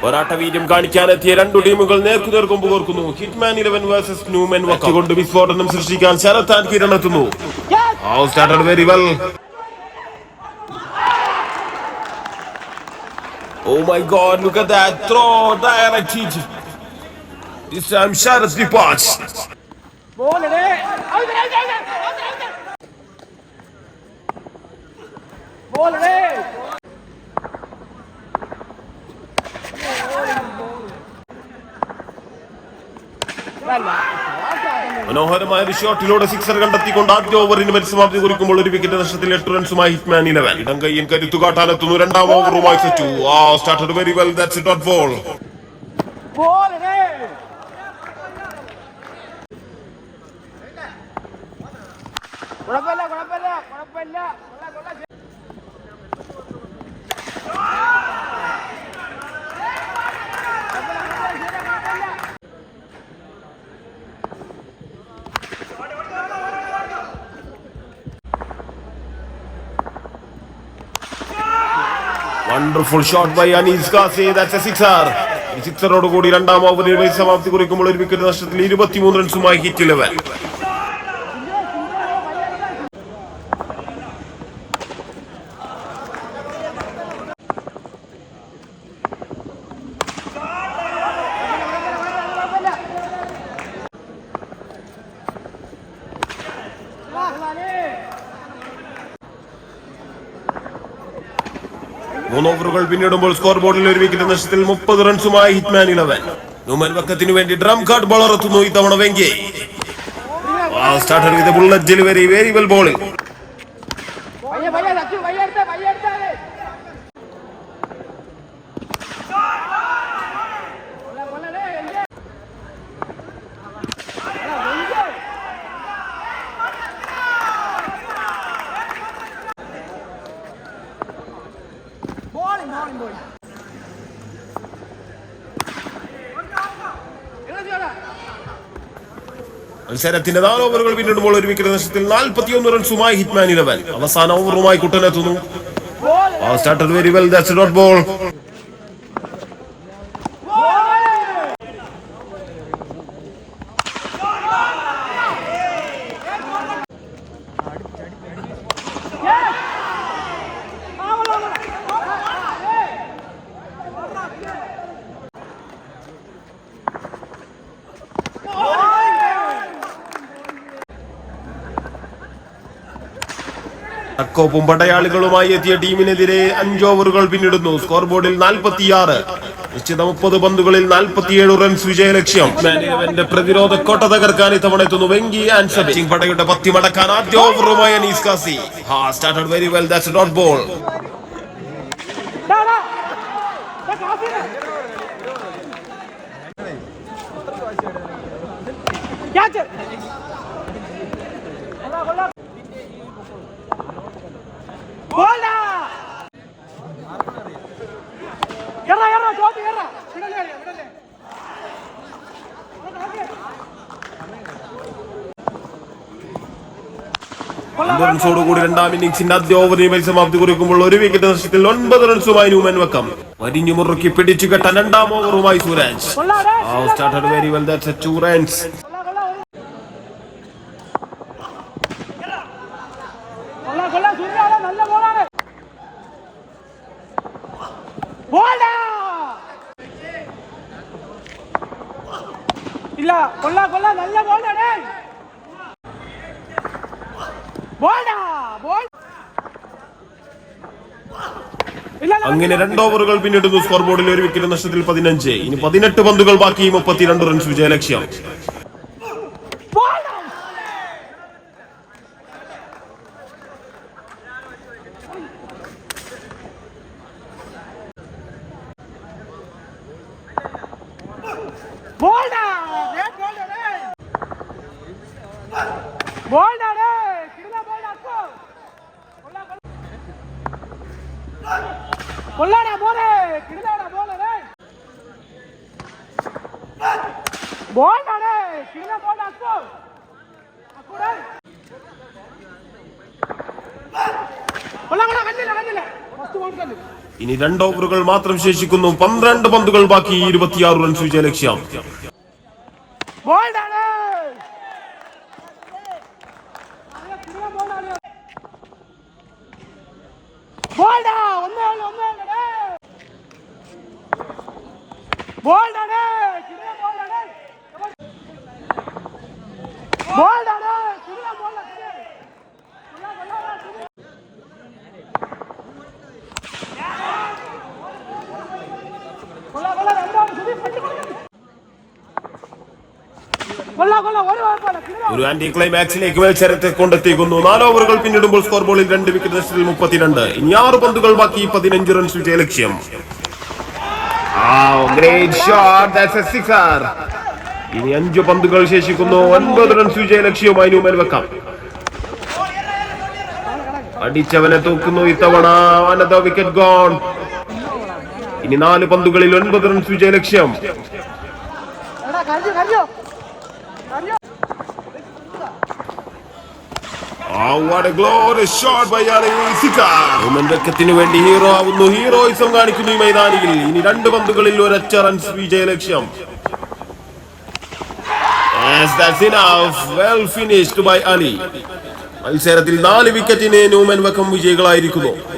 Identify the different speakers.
Speaker 1: പോരാട്ട വീര്യം കാണിക്കാനെത്തിയ രണ്ടു ടീമുകൾ നേർക്കുനേർ കൊമ്പ് കോർക്കുന്നു ഹിറ്റ്മാൻ ഇലവൻ വേഴ്സസ് ന്യൂമൻ വക്ക കൊണ്ട് വിസ്ഫോടനം സൃഷ്ടിക്കാൻ ശരത്താൻ കിരണെത്തുന്നു. Very well How started very well. Oh my god, look at that throw. Directed. This time Sharath departs. മനോഹരമായ ഒരു ഷോട്ടിലൂടെ സിക്സർ കണ്ടെത്തിക്കൊണ്ട് ആദ്യ ഓവറിന് പരിസമാപ്തി കുറിക്കുമ്പോൾ ഒരു വിക്കറ്റ് നഷ്ടത്തിൽ എട്ട് റൺസുമായി ഹിറ്റ്മാൻ ഇലവൻ ഇടം കയ്യൻ കരുത്തു കാട്ടാനെത്തുന്നു. രണ്ടാം ഓവറുമായി സച്ചു ആ started very well that's dot ball
Speaker 2: കുഴപ്പമില്ല കുഴപ്പമില്ല കുഴപ്പമില്ല.
Speaker 1: Wonderful shot by Anees Kasi that's a sixer സിക്സറോട് കൂടി രണ്ടാം ഓവറിൽ സമാപ്തി കുറിക്കുമ്പോൾ ഒരു വിക്കറ്റ് നഷ്ടത്തിൽ ഇരുപത്തിമൂന്ന് റൺസുമായി ഹിറ്റ് ഇലവൻ മൂന്ന് ഓവറുകൾ പിന്നിടുമ്പോൾ സ്കോർ ബോർഡിൽ ഒരു വിക്കറ്റ് നഷ്ടത്തിൽ മുപ്പത് റൺസുമായി ഹിറ്റ്മാൻ ഇലവൻ. നുമൽ വക്കത്തിനു വേണ്ടി ഡ്രം കാർഡ് ബോളർ എത്തുന്നു ഇത്തവണ Venki. Starter bullet delivery very bowling മത്സരത്തിന്റെ നാല് ഓവറുകൾ പിന്നിടുമ്പോൾ ഒരു വിക്കറ്റ് നഷ്ടത്തിൽ നാൽപ്പത്തിയൊന്ന് റൺസുമായി ഹിറ്റ്മാൻ ഇലവൻ. അവസാന ഓവറുമായി കുട്ടനെത്തുന്നു വെരി വെൽ ദാറ്റ്സ് ബോൾ അക്കോപ്പും പടയാളികളുമായി എത്തിയ ടീമിനെതിരെ അഞ്ച് ഓവറുകൾ പിന്നിടുന്നു സ്കോർ ബോർഡിൽ നാൽപ്പത്തിയാറ് നിശ്ചിത മുപ്പത് പന്തുകളിൽ നാൽപ്പത്തിയേഴ് റൺസ് വിജയലക്ഷ്യം മാനേജമെന്റ് പ്രതിരോധ കോട്ട തകർക്കാൻ ഇത്തവണ എത്തുന്നു വെങ്കി ആൻഡ് പടയുടെ പത്തി മടക്കാൻ ആദ്യ ഓവറുമായി Anees Kasi has started very well that's dot ball
Speaker 2: ഡാ,
Speaker 1: അഞ്ച് റൺസോടുകൂടി രണ്ടാം ഇന്നിംഗ്സിന്റെ ആദ്യ ഓവറിന് പരിസമാപ്തി കുറിക്കുമ്പോൾ ഒരു വിക്കറ്റ് നഷ്ടത്തിൽ ഒൻപത് റൺസുമായി ന്യൂമൻ വെക്കം. വരിഞ്ഞു മുറുക്കി പിടിച്ചു കെട്ടാൻ രണ്ടാം ഓവറുമായി Sooraj. Started very well that's two runs
Speaker 2: കൊള്ളാം, കൊള്ളാം. കൊള്ളാം, കൊള്ളാം, സൂര്യനാണ്, നല്ല ബോളാണ്. ബോൾഡാ! ഇല്ല കൊള്ളാം കൊള്ളാ. നല്ല ബോളാണ് ബോൾ
Speaker 1: അങ്ങനെ രണ്ട് ഓവറുകൾ പിന്നിടുന്നു സ്കോർ ബോർഡിൽ ഒരു വിക്കറ്റ് നഷ്ടത്തിൽ പതിനഞ്ച്. ഇനി പതിനെട്ട് പന്തുകൾ ബാക്കി മുപ്പത്തിരണ്ട് റൺസ് വിജയലക്ഷ്യം.
Speaker 2: போடா போல்டா டே கிடுதா போல்டா அக்கோ! கொல்லாடா போலே! கிடுதாடா போலே டே போல்டா டே கிடுதா போல்டா அக்கோ! அக்கோ டே கொல்லா கொல்லா வண்டில வண்டில
Speaker 1: ഇനി രണ്ട് ഓവറുകൾ മാത്രം ശേഷിക്കുന്നു. പന്ത്രണ്ട് പന്തുകൾ ബാക്കി. ഇരുപത്തിയാറ് റൺസ് വിജയ ലക്ഷ്യം.
Speaker 2: ബോൾ ഡാണ് ബോൾ ഡാ ഒന്നേ ഉള്ളൂ ഒന്നേ ഉള്ളൂ ബോൾ ഡാണ് ബോൾ ഡാണ് ബോൾ ഡാണ് ബോൾ കൊള്ളാം കൊള്ളാം രണ്ടാണ് ശരി പട്ടി കൊള്ളാം കൊള്ളാം ഒരു
Speaker 1: ആന്റി ക്ലൈമാക്സിലേക്ക് മത്സരത്തെ കൊണ്ടെത്തിക്കുന്നു. നാല് ഓവറുകൾ പിന്നിടുമ്പോൾ സ്കോർ ബോളിൽ രണ്ട് വിക്കറ്റ് നഷ്ടത്തിൽ മുപ്പത്തിരണ്ട്. ഇനി ആറ് പന്തുകൾ ബാക്കി പതിനഞ്ച് റൺസ് വിജയ ലക്ഷ്യം ഇനി അഞ്ച് പന്തുകൾ ശേഷിക്കുന്നു. ഒൻപത് റൺസ് വിജയ ലക്ഷ്യവുമായി ന്യൂമൻ വെക്കാം. അടിച്ചവനെ തൂക്കുന്നു ഇത്തവണ. അനത വിക്കറ്റ് ഗോൺ ഇനി നാല് പന്തുകളിൽ ഒൻപത് റൺസ് വിജയ ലക്ഷ്യം വെക്കത്തിന് വേണ്ടി ഹീറോ ആവുന്നു. ഹീറോയിസം കാണിക്കുന്നു ഈ മൈതാനിയിൽ. ഇനി രണ്ട് പന്തുകളിൽ ഒരൊറ്റ റൺസ് by Ali. മത്സരത്തിൽ നാല് വിക്കറ്റിന് ന്യൂമൻ വക്കം വിജയികളായിരിക്കുന്നു.